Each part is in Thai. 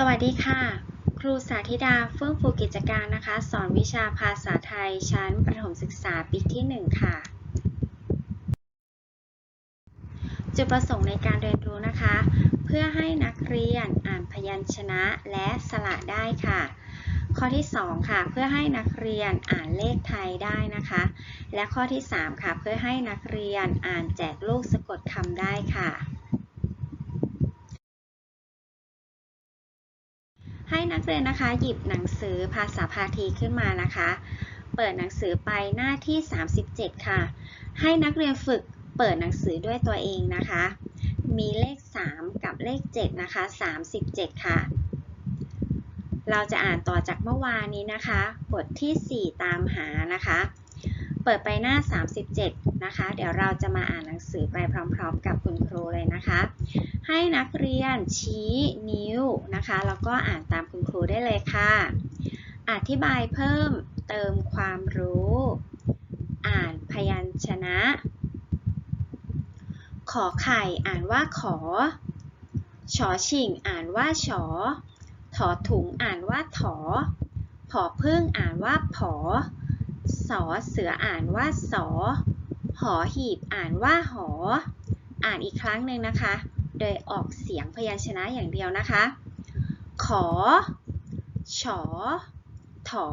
สวัสดีค่ะ ครูสาธิดาเฟื่องฟูกิจการนะคะ สอนวิชาภาษาไทยชั้นประถมศึกษาปีที่ 1 ค่ะ จุดประสงค์ในการเรียนรู้นะคะ เพื่อให้นักเรียนอ่านพยัญชนะและสระได้ค่ะ ข้อที่ 2 ค่ะ เพื่อให้นักเรียนอ่านเลขไทยได้นะคะ และข้อที่ 3 ค่ะ เพื่อให้นักเรียนอ่านแจกลูกสะกดคำได้ค่ะ ให้นักเรียนนะคะหยิบหนังสือภาษาพาทีขึ้นมานะคะ เปิดหนังสือไปหน้าที่ 37 ค่ะ ให้นักเรียนฝึกเปิดหนังสือด้วยตัวเองนะคะ มีเลข 3 กับเลข 7 นะคะ 37 ค่ะ เราจะอ่านต่อจากเมื่อวานนี้นะคะ บทที่ 4 ตามหานะคะ เปิดไปหน้า 37 นะคะ เดี๋ยวเราจะมาอ่านหนังสือไปพร้อมๆ กับคุณครูเลยนะคะ ให้นักเรียนชี้นิ้วนะคะ แล้วก็อ่านตามคุณครูได้เลยค่ะ อธิบายเพิ่มเติมความรู้ อ่านพยัญชนะ ขอไข่อ่านว่าขอ ชอชิงอ่านว่าชอถอถุงอ่านว่าถอผอพึ่งอ่านว่าผอ สอเสืออ่านว่าสอ หอหีบอ่านว่าหอ อ่านอีกครั้งหนึ่งนะคะ โดยออกเสียงพยัญชนะอย่างเดียวนะคะ ขอ ฉอ ถอ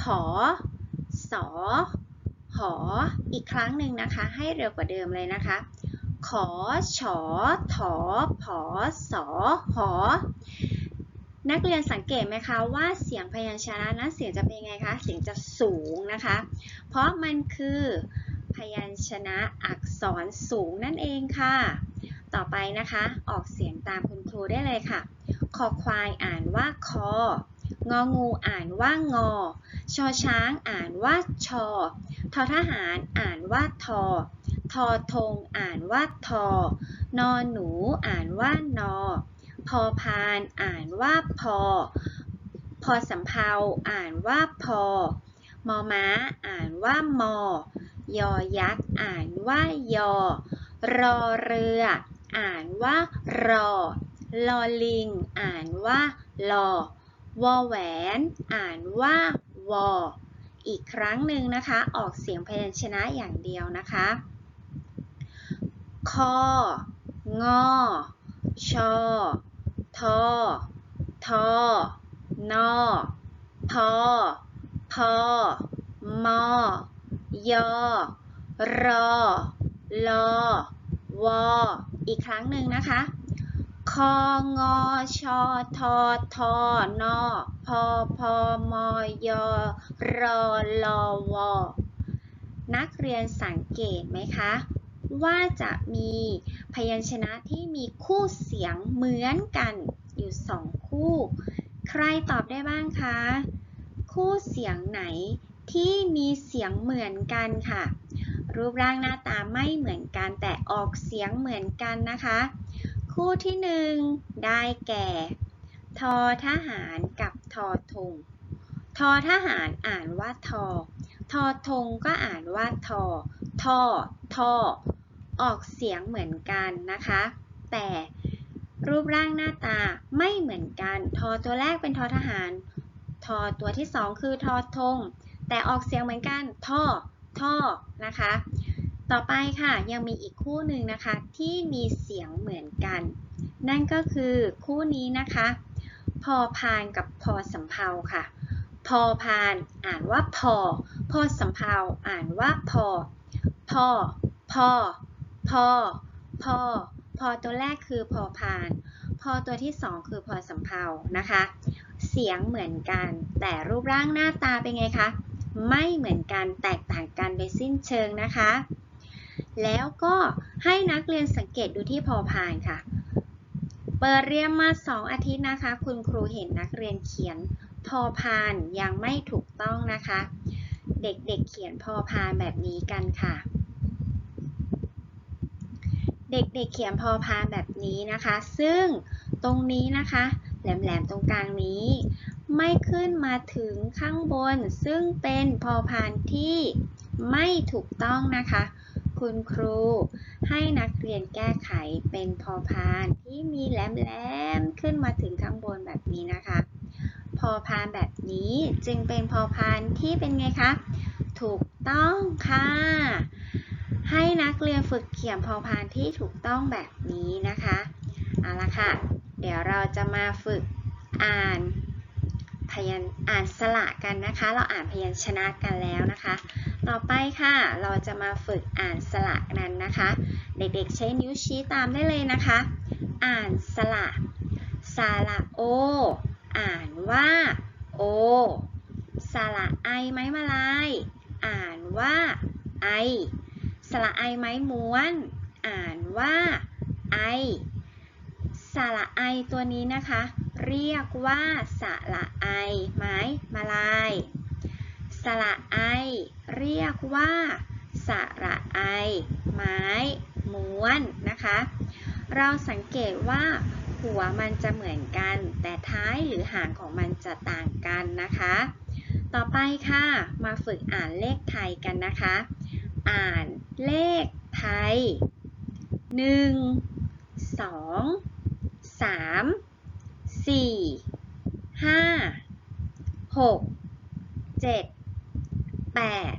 ผอ สอ หอ อีกครั้งหนึ่งนะคะ ให้เร็วกว่าเดิมเลยนะคะ ขอ ฉอ ถอ ผอ สอ หอ นักเรียนสังเกตไหมคะว่าเสียงพยัญชนะนั้นเสียงจะเป็นยังไงคะ เสียงจะสูงนะคะ เพราะมันคือพยัญชนะอักษรสูงนั่นเองค่ะ ต่อไปนะคะ ออกเสียงตามคุณครูได้เลยค่ะ คอควายอ่านว่าคอ งองูอ่านว่างอ ชอช้างอ่านว่าชอ ทอทหารอ่านว่าทอ ทอทงอ่านว่าทอ นอนหนูอ่านว่านอ พอพานอ่านว่าพอ พอสำเภาอ่านว่าพอ มอม้าอ่านว่ามอ ยอยักษ์อ่านว่ายอ รอเรือ อ่านว่ารอ ลอลิง อ่านว่าลอ วอแหวน อ่านว่าวอ อีกครั้งหนึ่งนะคะ ออกเสียงพยัญชนะอย่างเดียวนะคะคองอชอ ทอ ทอ นอ พอ พอ มอ ยอ รอ ลอ วอ อีกครั้งหนึ่งนะคะ คองอชอทอทอนอพอพอมอยอรอลอวอนักเรียนสังเกตไหมคะ ว่าจะมีพยัญชนะที่มีคู่เสียงเหมือนกันอยู่สองคู่ ใครตอบได้บ้างคะ คู่เสียงไหนที่มีเสียงเหมือนกันค่ะ รูปร่างหน้าตาไม่เหมือนกันแต่ออกเสียงเหมือนกันนะคะ คู่ที่หนึ่งได้แก่ ทอทหารกับทอทงทอทหารอ่านว่าทอ ทอทงก็อ่านว่าทอ ทอ ทอ ออกเสียงเหมือนกันนะคะ แต่รูปร่างหน้าตาไม่เหมือนกัน ทอตัวแรกเป็นทอทหาร ทอตัวที่สองคือทอทง แต่ออกเสียงเหมือนกัน ท่อ ท่อ นะคะ ต่อไปค่ะ ยังมีอีกคู่หนึ่งนะคะ ที่มีเสียงเหมือนกัน นั่นก็คือคู่นี้นะคะ พอพานกับพอสำเภาค่ะ พอพานอ่านว่าพอ พอสำเภาอ่านว่าพอ พอ พอ พอ พอ พอตัวแรกคือพอพาน พอตัวที่สองคือพอสำเภานะคะ เสียงเหมือนกัน แต่รูปร่างหน้าตาเป็นไงคะ ไม่เหมือนกันแตกต่างกันโดยสิ้นเชิงนะคะ แล้วก็ให้นักเรียนสังเกตดูที่พอพานค่ะ เปิดเรียนมา 2 อาทิตย์นะคะ คุณครูเห็นนักเรียนเขียนพอพานยังไม่ถูกต้องนะคะ เด็กๆเเขียนพอพานแบบนี้กันค่ะ เด็กๆเขียนพอพานแบบนี้นะคะ ซึ่งตรงนี้นะคะ แหลมๆตรงกลางนี้ ไม่ขึ้นมาถึงข้างบน ซึ่งเป็นพอพานที่ไม่ถูกต้องนะคะ คุณครูให้นักเรียนแก้ไขเป็นพอพานที่มีแหลมๆขึ้นมาถึงข้างบนแบบนี้นะคะ พอพานแบบนี้จึงเป็นพอพานที่เป็นไงคะ ถูกต้องค่ะ ให้นักเรียนฝึกเขียนพอพานที่ถูกต้องแบบนี้นะคะ เอาละค่ะ เดี๋ยวเราจะมาฝึกอ่านพยัญอ่านสระกันนะคะ เราอ่านพยัญชนะกันแล้วนะคะ ต่อไปค่ะ เราจะมาฝึกอ่านสระนั้นนะคะ เด็กๆใช้นิ้วชี้ตามได้เลยนะคะ อ่านสระสระโอ อ่านว่าโอสระไอไม้มาลาย อ่านว่าไอ ระไอไม้ม้วน อ่านว่าไอ สระไอตัวนี้นะคะ เรียกว่าสระไอไม้มาลาย สระไอ เรียกว่าสระไอ ไม้ม้วนนะคะ เราสังเกตว่าหัวมันจะเหมือนกัน แต่ท้ายหรือหางของมันจะต่างกันนะคะ ต่อไปค่ะ มาฝึกอ่านเลขไทยกันนะคะ อ่านเลขไทย 1 2 3 4 5 6 7 8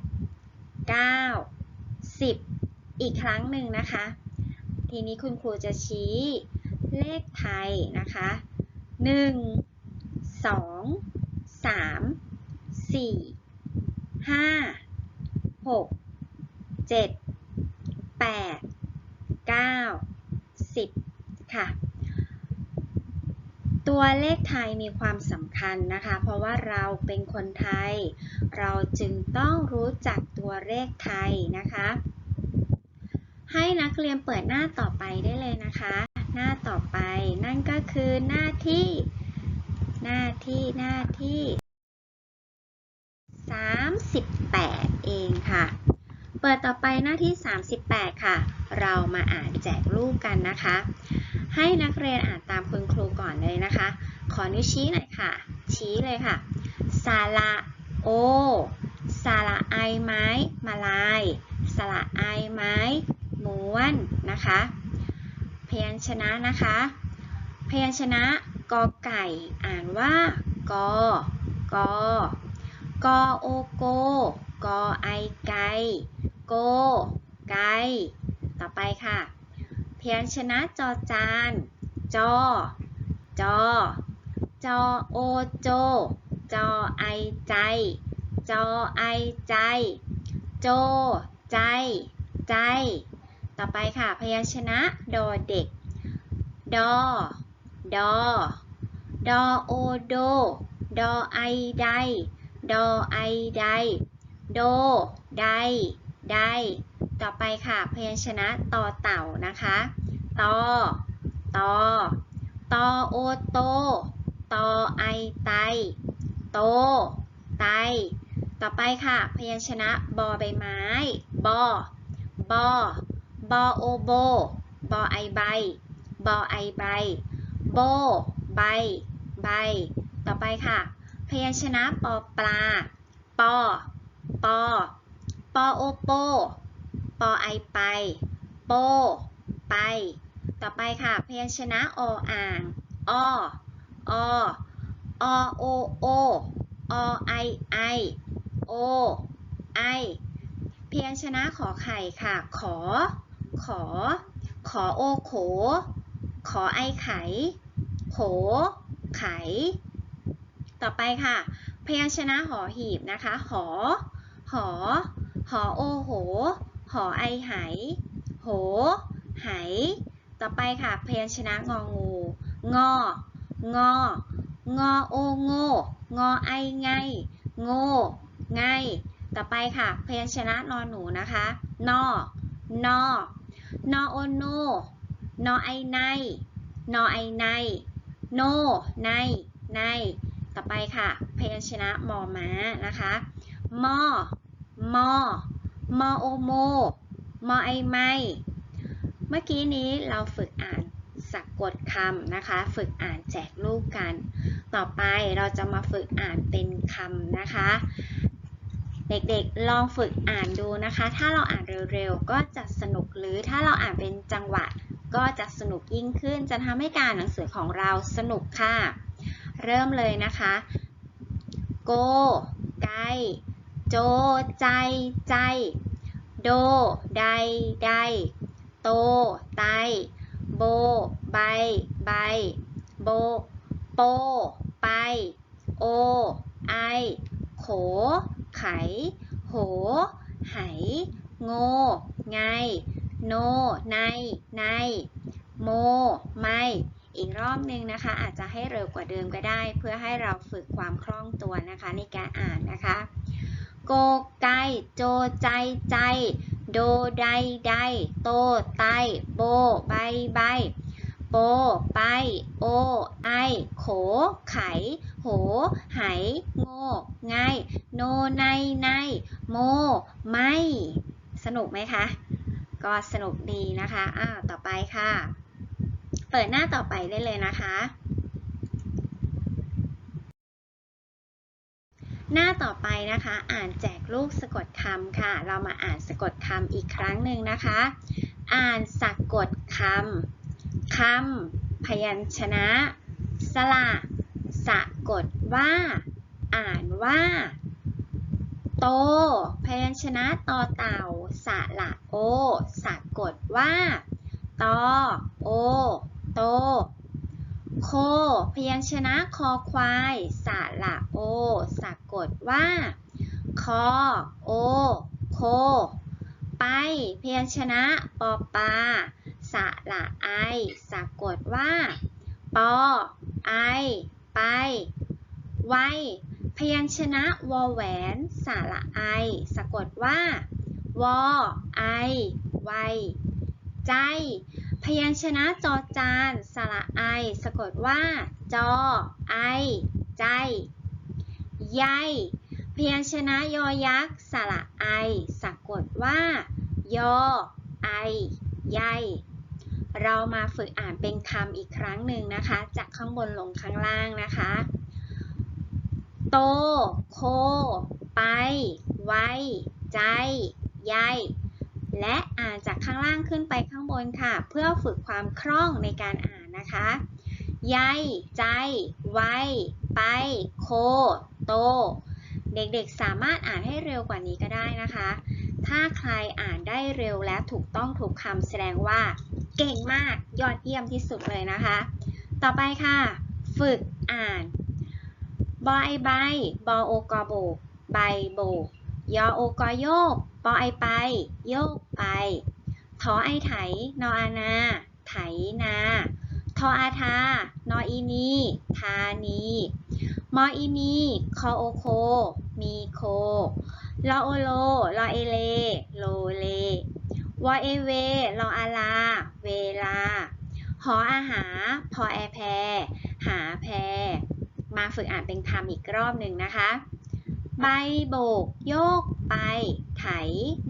9 10 อีกครั้งหนึ่งนะคะ ทีนี้คุณครูจะชี้เลขไทยนะคะ 1 2 3 4 5 6 7 8 9 10ค่ะ ตัวเลขไทยมีความสำคัญนะคะ เพราะว่าเราเป็นคนไทย เราจึงต้องรู้จักตัวเลขไทยนะคะ ให้นักเรียนเปิดหน้าต่อไปได้เลยนะคะ หน้าต่อไปนั่นก็คือหน้าที่ หน้าที่หน้าที่38 เองค่ะ เปิดต่อไปหน้าที่ 38 ค่ะ เรามาอ่านแจกรูปกันนะคะ ให้นักเรียนอ่านตามคุณครูก่อนเลยนะคะ ขอนิ้วชี้หน่อยค่ะ ชี้เลยค่ะสระโอสระไอไม้มาลายสระไอไม้ม้วนนะคะ พยัญชนะนะคะ พยัญชนะกอไก่อ่านว่ากอกอกอโอโก กอไอไกโก ไก่ต่อไปค่ะพยัญชนะจอจาน จอ จอ จอโอโจ จอไอใจ จอไอใจ โจ ใจ ใจ ต่อไปค่ะพยัญชนะดอเด็ก ดอ ดอ ดอโอโด ดอไอได ดอไอได โด ได ได้ ต่อไปค่ะพยัญชนะต่อเต่านะคะตอตอตอโอโตตอไอไต โต ไต ต่อไปค่ะ พยัญชนะบอใบไม้ บอ บอ บอโอโบ บอไอใบ บอไอใบ โบ ใบ ใบ ต่อไปค่ะ พยัญชนะปอปลา ปอ ปอ ปอโอโป ปอไอไป โป ไป ต่อไปค่ะ พยัญชนะออ่าง อ อ อโอโอ อไอไอ โอ ไอ พยัญชนะขอไข่ค่ะ ขอ ขอ ขอโอโข ขอไอไข่ โข ไข่ต่อไปค่ะ พยัญชนะหอหีบนะคะ หอ หอ หอโอโห หอไอไหโห ไห ต่อไปค่ะ พยัญชนะงองู งอ งอ งอโอโงงอไอไง โงไง ต่อไปค่ะ พยัญชนะนอนหนูนะคะ นอ นอ นอโอโน นอไอในนอไอในโนในในต่อไปค่ะ พยัญชนะมอม้านะคะ มอ มอ มอโอโม มอไอไม่เมื่อกี้นี้เราฝึกอ่านสะกดคำนะคะ ฝึกอ่านแจกรูปกัน ต่อไปเราจะมาฝึกอ่านเป็นคำนะคะ เด็กๆลองฝึกอ่านดูนะคะ ถ้าเราอ่านเร็วๆ ก็จะสนุกหรือถ้าเราอ่านเป็นจังหวะ ก็จะสนุกยิ่งขึ้น จะทำให้การอ่านหนังสือของเราสนุกค่ะ เริ่มเลยนะคะ โก ไก โจ ใจ ใจ โด ได ได โต ไต โบ ใบ ใบ โบ โป ไป โอ ไอ โข ไข โห ไห โง ไง โน ใน ใน โม ไม่ อีกรอบหนึ่งนะคะ อาจจะให้เร็วกว่าเดิมก็ได้ เพื่อให้เราฝึกความคล่องตัวนะคะในการ โกไก โจใจใจ โดไดได โตไต โบใบใบ โป ไป โอ ไอ โข ไข โห ไห โง ไง โน ใน ใน โม ไม่ สนุกไหมคะ ก็สนุกดีนะคะ อ้าว ต่อไปค่ะ เปิดหน้าต่อไปได้เลยนะคะ หน้าต่อไปนะคะ อ่านแจกลูกสะกดคำค่ะ เรามาอ่านสะก ดคำอีกครั้งหนึ่งนะคะ อ่านสะกดคำคำพยัญชนะ สระสะกดว่า อ่านว่า โต พยัญชนะต่อเต่าสระโอ สะกดว่าตอโอ โต โค พยัญชนะคอควายสระโอ สะกดว่าคอโอ โค พยัญชนะปอปาสระไอ สะกดว่า ปอ ไอ ไป ไว พยัญชนะวอแหวนสระไอ สะกดว่า วอ ไอ ไว ใจ พยัญชนะจอจาน สระไอ สะกดว่า จอ ไอ ใจ ใยพยัญชนะยอยักษ์ สระไอ สะกดว่า ยอ ไอ ใย เรามาฝึกอ่านเป็นคำอีกครั้งหนึ่งนะคะ จากข้างบนลงข้างล่างนะคะ โต โค ไป ไว ใจ ใย และอ่านจากข้างล่างขึ้นไปข้างบนค่ะ เพื่อฝึกความคล่องในการอ่านนะคะใย ใจ ไว ไป โค โต เด็กๆสามารถอ่านให้เร็วกว่านี้ก็ได้นะคะ ถ้าใครอ่านได้เร็วและถูกต้องถูกคำแสดงว่า เก่งมากยอดเยี่ยมที่สุดเลยนะคะ ต่อไปค่ะ ฝึกอ่าน บอไอใบบอโอกอโบกใบโบกยอโอกอโยกปอไอไป โยกไปทอไอไถ นออานา ไถนา ทออาทา นออีนีทานี มออีมี คอโอโค มีโค ลอโอโล ลอเอเล โลเล วอเอเว ลออาลา เวลา หออาหา พอแอแพ หาแพ มาฝึกอ่านเป็นคำอีกรอบหนึ่งนะคะ ใบโบก โยกไป ไถ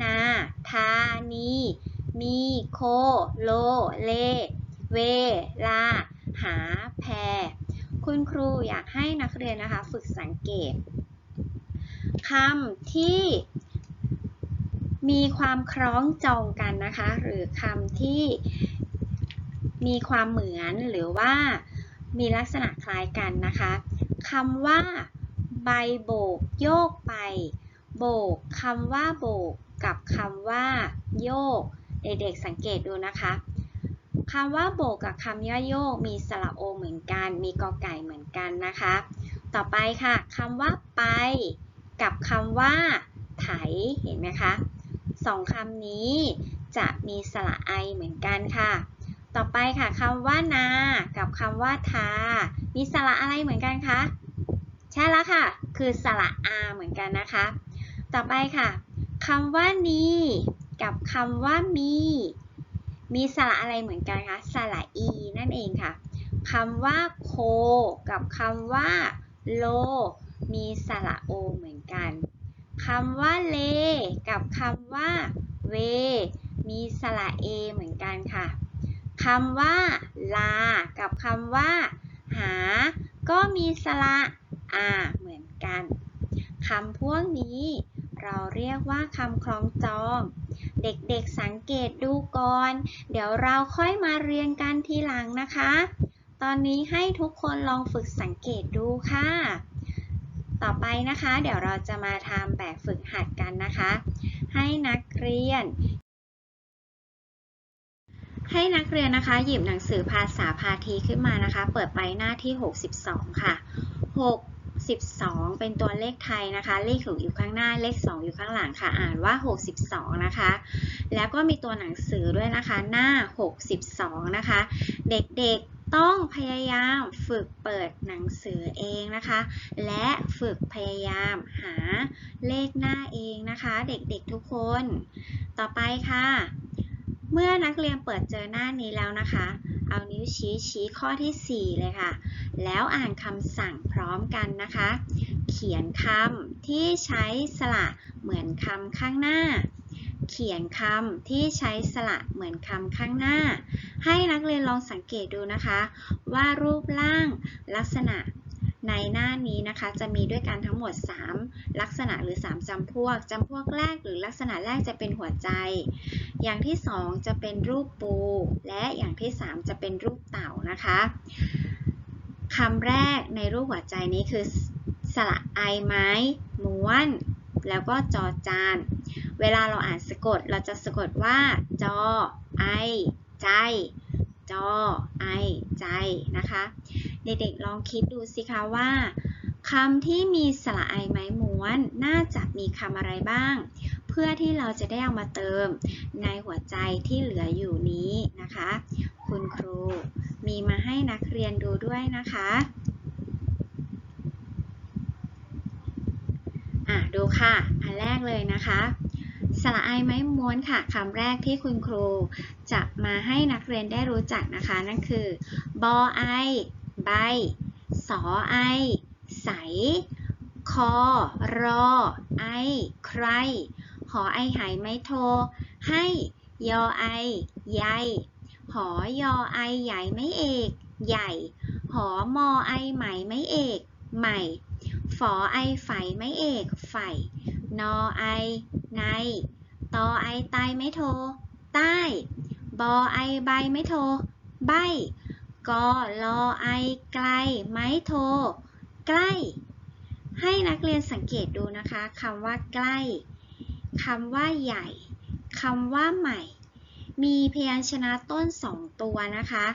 นา ทานี มีโค โล เล เวลา หาแพ คุณครูอยากให้นักเรียนนะคะ ฝึกสังเกต คำที่มีความคล้องจองกันนะคะ หรือคำที่มีความเหมือนหรือว่ามีลักษณะคล้ายกันนะคะคำว่า ใบโบก โยกไป โบกคำว่าโบก กับคำว่า โยก เด็กๆสังเกตดูนะคะคำว่าโบกกับคำย่าโยก มีสระโอเหมือนกัน มีกอไก่เหมือนกันนะคะ ต่อไปค่ะคำว่าไป กับคำว่า ไถ เห็นไหมคะสองคำนี้จะมีสระไอเหมือนกันค่ะ ต่อไปค่ะคำว่านา กับคำว่าทา มีสระอะไรเหมือนกันคะ ใช่แล้วค่ะ คือสระอาเหมือนกันนะคะ ต่อไปค่ะคำว่านีกับคำว่ามี มีสระอะไรเหมือนกันคะ สระอีนั่นเองค่ะคำว่าโค กับคำว่าโล มีสระโอเหมือน กันคำว่าเลกับคำว่าเว มีสระเอเหมือนกันค่ะคำว่าลา กับคำว่า หา ก็มีสระอาเหมือนกันคำพวกนี้เราเรียกว่าคำคล้องจอง เด็กๆสังเกตดูก่อน เดี๋ยวเราค่อยมาเรียนกันทีหลังนะคะ ตอนนี้ให้ทุกคนลองฝึกสังเกตดูค่ะ ต่อไปนะคะ เดี๋ยวเราจะมาทำแบบฝึกหัดกันนะคะ ให้นักเรียน ให้นักเรียนนะคะ หยิบหนังสือภาษาพาทีขึ้นมานะคะ เปิดไปหน้าที่ 62 ค่ะ62เป็นตัวเลขไทยนะคะ เลขอยู่ข้างหน้า เลข 2 อยู่ข้างหลังค่ะ อ่านว่า 62 นะคะ แล้วก็มีตัวหนังสือด้วยนะคะ หน้า 62 นะคะ เด็กๆ ต้องพยายามฝึกเปิดหนังสือเองนะคะ และฝึกพยายามหาเลขหน้าเองนะคะ เด็กๆทุกคน ต่อไปค่ะ เมื่อนักเรียนเปิดเจอหน้านี้แล้วนะคะ เอานิ้วชี้ชี้ข้อที่ 4 เลยค่ะ แล้วอ่านคำสั่งพร้อมกันนะคะ เขียนคำที่ใช้สระเหมือนคำข้างหน้า เขียนคำที่ใช้สระเหมือนคำข้างหน้า ให้นักเรียนลองสังเกตดูนะคะ ว่ารูปร่างลักษณะในหน้านี้นะคะจะมีด้วยกันทั้งหมด 3 ลักษณะหรือ 3จำพวกจำพวกแรกหรือลักษณะแรกจะเป็นหัวใจ อย่างที่ 2 จะเป็นรูปปู และอย่างที่ 3 จะเป็นรูปเต่านะคะคำแรกในรูปหัวใจนี้คือสระไอไม้ม้วน แล้วก็จอจาน เวลาเราอ่านสะกดเราจะสะกดว่า จอ ไอ ใจ จอ ไอ ใจนะคะ เด็กๆลองคิดดูสิคะว่าคำที่มีสระไอไม้ม้วน น่าจะมีคำอะไรบ้าง เพื่อที่เราจะได้เอามาเติมในหัวใจที่เหลืออยู่นี้นะคะ คุณครูมีมาให้นักเรียนดูด้วยนะคะอะดูค่ะ อันแรกเลยนะคะ ระไอไม้ม้วนค่ะคำแรกที่คุณครู จะมาให้นักเรียนได้รู้จักนะคะ นั่นคือบอไอใบสอไอ ใส คอ รอ ไอ ใคร หอไอหายไม่โท ให้ ยอไอใยหอยอไอใหญ่ไม่เอก ใหญ่ หอมอไอไหมไม่เอก ใหม่ ฝอไอไฝไม่เอก ไฝนอไอ ใน ตอไอไตไม่โท ใต้ บอไอใบไม่โท ใบ กอลอไอไกลไม้โท ใกล้ ให้นักเรียนสังเกตดูนะคะคำว่าใกล้คำว่าใหญ่คำว่าใหม่ มีพยัญชนะต้นสองตัวนะคะ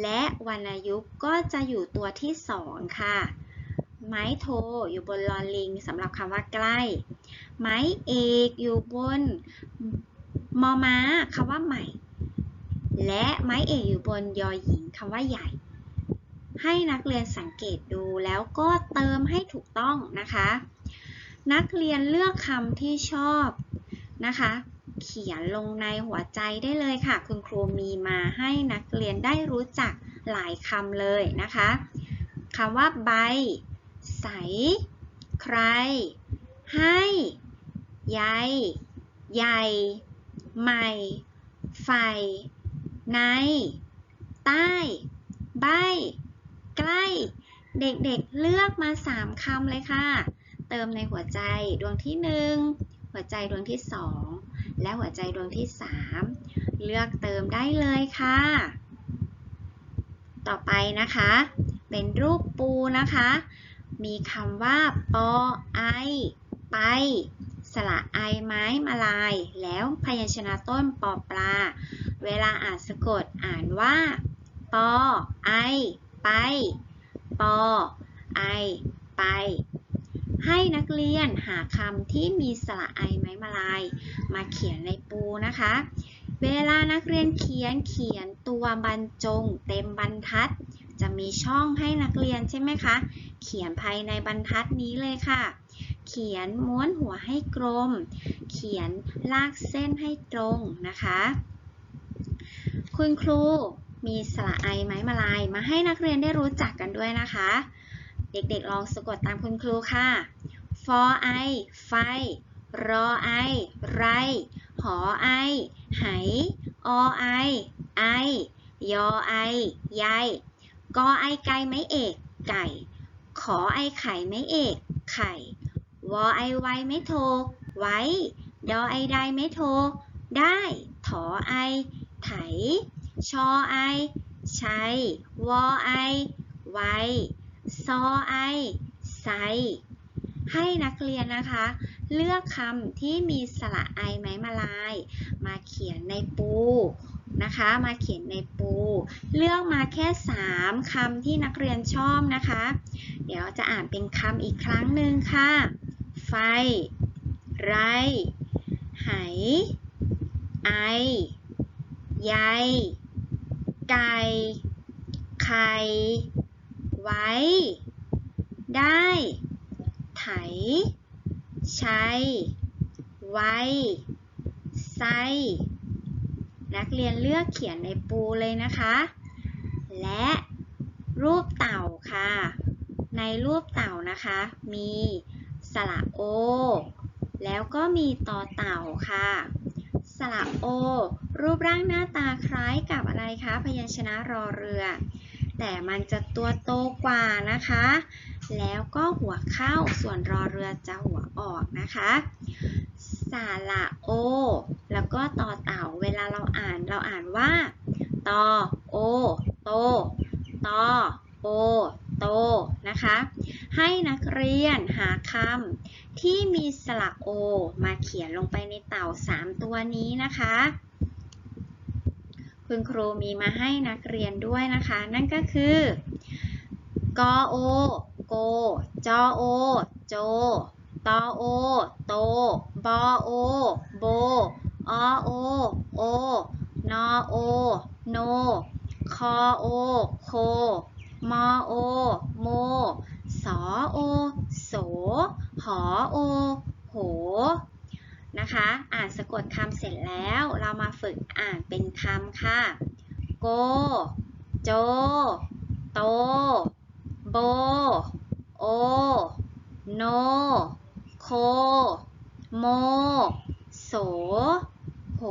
และวรรณยุกต์ก็จะอยู่ตัวที่สองค่ะ ไม้โทอยู่บนลอลิงสำหรับคำว่าใกล้ ไม้เอกอยู่บนมอม้าคำว่าใหม่ และไม้เอกอยู่บนยอหญิงคำว่าใหญ่ ให้นักเรียนสังเกตดูแล้วก็เติมให้ถูกต้องนะคะ นักเรียนเลือกคำที่ชอบนะคะ เขียนลงในหัวใจได้เลยค่ะ คุณครูมีมาให้นักเรียนได้รู้จักหลายคำเลยนะคะคำว่าใบ ใส ใคร ให้ ใยใหญ่ใหม่ ไฟ ใน ใต้ ใบ ใกล้ เด็กๆเลือกมา 3คำเลยค่ะ เติมในหัวใจดวงที่ 1 หัวใจดวงที่ 2 และหัวใจดวงที่ 3 เลือกเติมได้เลยค่ะ ต่อไปนะคะ เป็นรูปปูนะคะ มีคำว่าปอไอไป สระไอไม้มาลาย แล้วพยัญชนะต้นปอปลา เวลาอ่านสะกดอ่านว่า ปอไอ ไป ปอไอ ไป ให้นักเรียนหาคำที่มีสระไอไม้มาลาย มาเขียนในปูนะคะ เวลานักเรียนเขียนเขียนตัวบรรจง เต็มบรรทัด จะมีช่องให้นักเรียนใช่ไหมคะ เขียนภายในบรรทัดนี้เลยค่ะ เขียนม้วนหัวให้กลม เขียนลากเส้นให้ตรงนะคะ คุณครูมีสระไอไม้มาลายมาให้นักเรียนได้รู้จักกันด้วยนะคะ เด็กๆลองสะกดตามคุณครูค่ะฟอไอไฟ รอไอ ไร หอไอ ไหอไอ ไอ ยอไอใยกอไอไก่ไม่เอก ไก่ ขอไอไข่ไม่เอก ไข่ วอไอไวไม่โท ไว้ ดอไอใดไม่โท ได้ ถอไอ ไถ ชอไอ ใชัยวอไอ ไวซอไอ ไซ ให้นักเรียนนะคะ เลือกคำที่มีสระไอไม้มาลาย มาเขียนในปูนะคะมาเขียนในปู เลือกมาแค่ 3คำที่นักเรียนชอบนะคะ เดี๋ยวจะอ่านเป็นคำอีกครั้งหนึ่งค่ะ ไฟ ไร ไหไอ ใย ไก่ ไข่ ไว้ ได้ ไถ ใชัยไว้ไส้นักเรียนเลือกเขียนในปูเลยนะคะ และรูปเต่าค่ะ ในรูปเต่านะคะ มี สระโอ แล้วก็มีต่อเต่าค่ะ สระโอ รูปร่างหน้าตาคล้ายกับอะไรคะพยัญชนะรอเรือ แต่มันจะตัวโตกว่านะคะ แล้วก็หัวเข้าส่วนรอเรือจะหัวออกนะคะสระโอ แล้วก็ต่อเต่าเวลาเราอ่านเราอ่านว่าตอโอโตตอโอ โตนะคะ ให้นักเรียนหาคำที่มีสระโอมาเขียนลงไปในเต่า 3 ตัวนี้นะคะ คุณครูมีมาให้นักเรียนด้วยนะคะ นั่นก็คือกอโอโกจอโอโจตอโอโตบอโอโบอโอโอนอโอโนคอโอโค มอโอ โม สอโอ โส หอโอ โห นะคะ อ่านสะกดคำเสร็จแล้วเรามาฝึกอ่านเป็นคำค่ะ โก โจ โต โบ โอ โน โค โม โส โห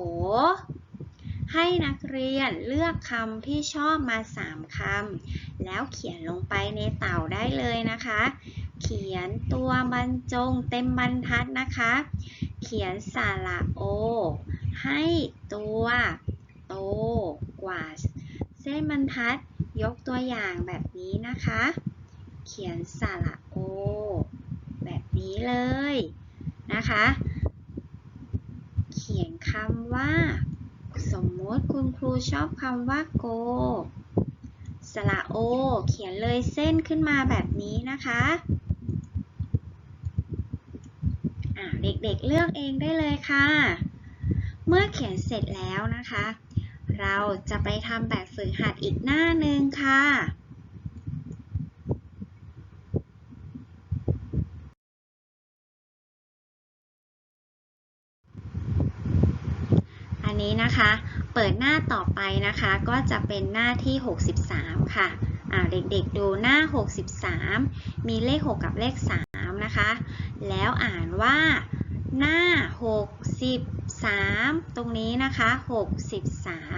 ให้นักเรียนเลือกคำที่ชอบมา 3คำ แล้วเขียนลงไปในเต่าได้เลยนะคะ เขียนตัวบรรจงเต็มบรรทัดนะคะ เขียนสระโอ ให้ตัวโตกว่า เส้นบรรทัดยกตัวอย่างแบบนี้นะคะ เขียนสระโอ แบบนี้เลยนะคะ เขียนคำว่า สมมติคุณครูชอบคำว่าโกสระโอ เขียนเลยเส้นขึ้นมาแบบนี้นะคะอะเด็กๆเลือกเองได้เลยค่ะ เมื่อเขียนเสร็จแล้วนะคะ เราจะไปทำแบบฝึกหัดอีกหน้าหนึ่งค่ะ นี้นะคะ เปิดหน้าต่อไปนะคะก็จะเป็นหน้าที่ 63 ค่ะเด็กๆดูหน้า 63 มีเลข 6 กับเลข 3 นะคะ แล้วอ่านว่าหน้า 63 ตรงนี้นะคะ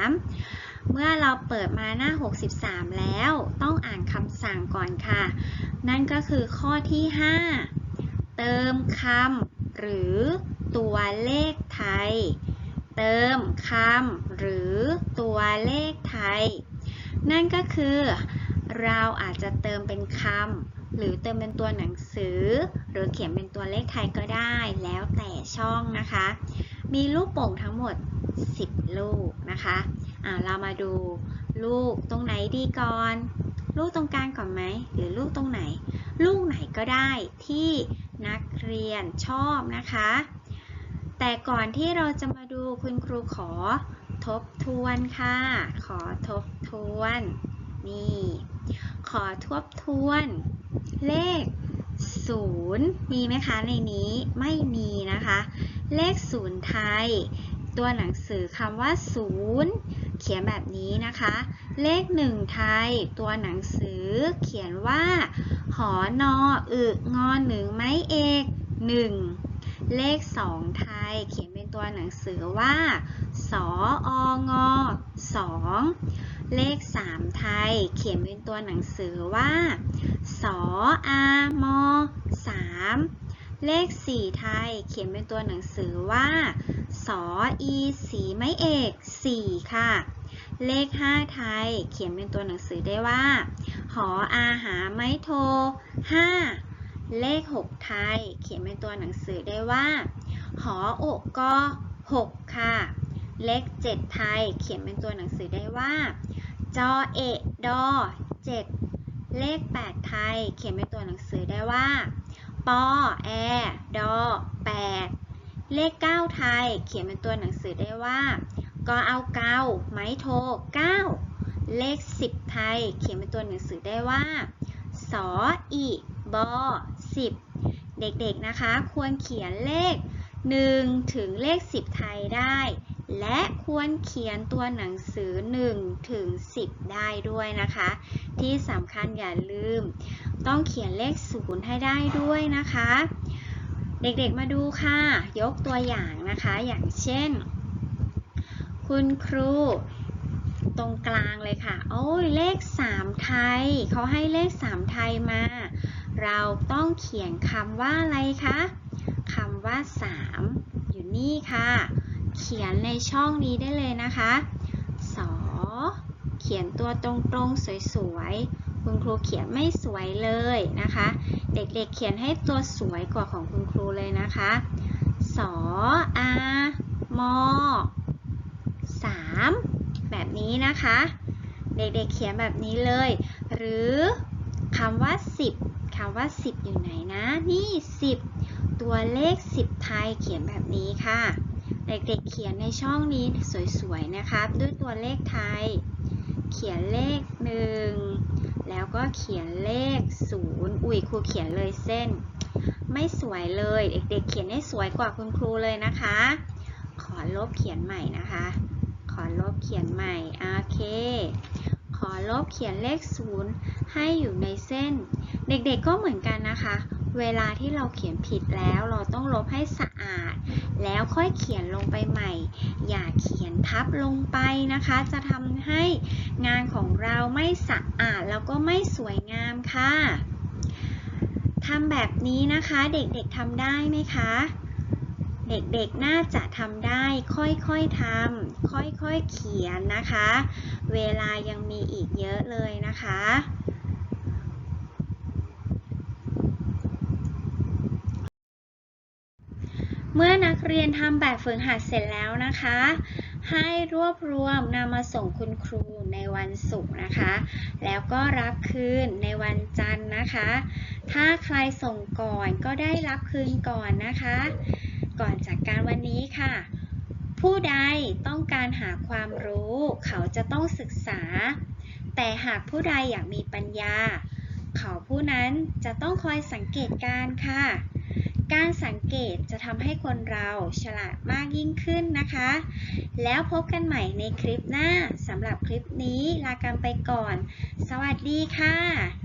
63 เมื่อเราเปิดมาหน้า 63 แล้วต้องอ่านคำสั่งก่อนค่ะ นั่นก็คือข้อที่ 5 เติมคำหรือตัวเลขไทย เติมคำหรือตัวเลขไทย นั่นก็คือ เราอาจจะเติมเป็นคำหรือเติมเป็นตัวหนังสือ หรือเขียนเป็นตัวเลขไทยก็ได้แล้วแต่ช่องนะคะ มีลูกโป่งทั้งหมด 10 ลูกนะคะอ่าเรามาดูลูกตรงไหนดีก่อน ลูกตรงกลางก่อนไหมหรือลูกตรงไหน ลูกไหนก็ได้ที่นักเรียนชอบนะคะ แต่ก่อนที่เราจะมาดูคุณครูขอทบทวนค่ะ ขอทบทวน นี่ ขอทบทวน เลข 0 มีไหมคะในนี้ไม่มีนะคะ เลข 0 ไทย ตัวหนังสือคำว่า 0 เขียนแบบนี้นะคะ เลข 1 ไทย ตัวหนังสือเขียนว่า หอนออึงอหนึ่งไม้เอก 1 เลข 2 ไทย เขียนเป็นตัวหนังสือว่า สอองอ2เลข 3 ไทย เขียนเป็นตัวหนังสือว่า สออามอ3เลข 4 ไทย เขียนเป็นตัวหนังสือว่า สออีสีไม้เอก4ค่ะ เลข 5 ไทย เขียนเป็นตัวหนังสือได้ว่า หออาหาไม้โท5 เลข 6 ไทย เขียนเป็นตัวหนังสือได้ว่า หออกก6ค่ะ เลข 7 ไทย เขียนเป็นตัวหนังสือได้ว่า จอเอะดอ7เลข 8 ไทย เขียนเป็นตัวหนังสือได้ว่า ปอแอดอ8เลข 9 ไทย เขียนเป็นตัวหนังสือได้ว่า กอเอาเกาไม้โท9เลข 10 ไทย เขียนเป็นตัวหนังสือได้ว่า สออีบอ 10 เด็กๆนะคะควรเขียนเลข 1 ถึงเลข 10 ไทยได้ และควรเขียนตัวหนังสือ 1 ถึง 10 ได้ด้วยนะคะ ที่สำคัญอย่าลืม ต้องเขียนเลข 0 ให้ได้ด้วยนะคะ เด็กๆมาดูค่ะ ยกตัวอย่างนะคะอย่างเช่น คุณครูตรงกลางเลยค่ะ โอ้ยเลข 3 ไทย เขาให้เลข 3 ไทยมา เราต้องเขียนคำว่าอะไรคะคำว่า 3 อยู่นี่ค่ะ เขียนในช่องนี้ได้เลยนะคะสอเขียนตัวตรงๆสวยๆ คุณครูเขียนไม่สวยเลยนะคะ เด็กๆเเขียนให้ตัวสวยกว่าของคุณครูเลยนะคะสออามอสามแบบนี้นะคะ เด็กๆเขียนแบบนี้เลย หรือคำว่า 10 คำว่า 10 อยู่ไหนนะ นี่ 10 ตัวเลข 10 ไทยเขียนแบบนี้ค่ะ เด็กๆเขียนในช่องนี้สวยๆนะคะด้วยตัวเลขไทย เขียนเลข 1 แล้วก็เขียนเลข 0 อุ้ยครูเขียนเลยเส้น ไม่สวยเลย เด็กๆเขียนให้สวยกว่าคุณครูเลยนะคะ ขอลบเขียนใหม่นะคะ ขอลบเขียนใหม่ โอเค อลบเขียนเลข 0 ให้อยู่ในเส้น เด็กๆก็เหมือนกันนะคะ เวลาที่เราเขียนผิดแล้วเราต้องลบให้สะอาด แล้วค่อยเขียนลงไปใหม่ อย่าเขียนทับลงไปนะคะ จะทำให้งานของเราไม่สะอาดแล้วก็ไม่สวยงามค่ะทำแบบนี้นะคะเด็กๆทำได้ไหมคะ เด็กๆน่าจะทำได้ค่อยๆทำ ค่อยๆเขียนนะคะ เวลายังมีอีกเยอะเลยนะคะ เมื่อนักเรียนทำแบบฝึกหัดเสร็จแล้วนะคะ ให้รวบรวมนำมาส่งคุณครูในวันศุกร์นะคะ แล้วก็รับคืนในวันจันทร์นะคะ ถ้าใครส่งก่อนก็ได้รับคืนก่อนนะคะ ก่อนจากการวันนี้ค่ะ ผู้ใดต้องการหาความรู้ เขาจะต้องศึกษา แต่หากผู้ใดอยากมีปัญญา เขาผู้นั้นจะต้องคอยสังเกตการ์ค่ะ การสังเกตจะทำให้คนเราฉลาดมากยิ่งขึ้นนะคะ แล้วพบกันใหม่ในคลิปหน้าสำหรับคลิปนี้ลากันไปก่อน สวัสดีค่ะ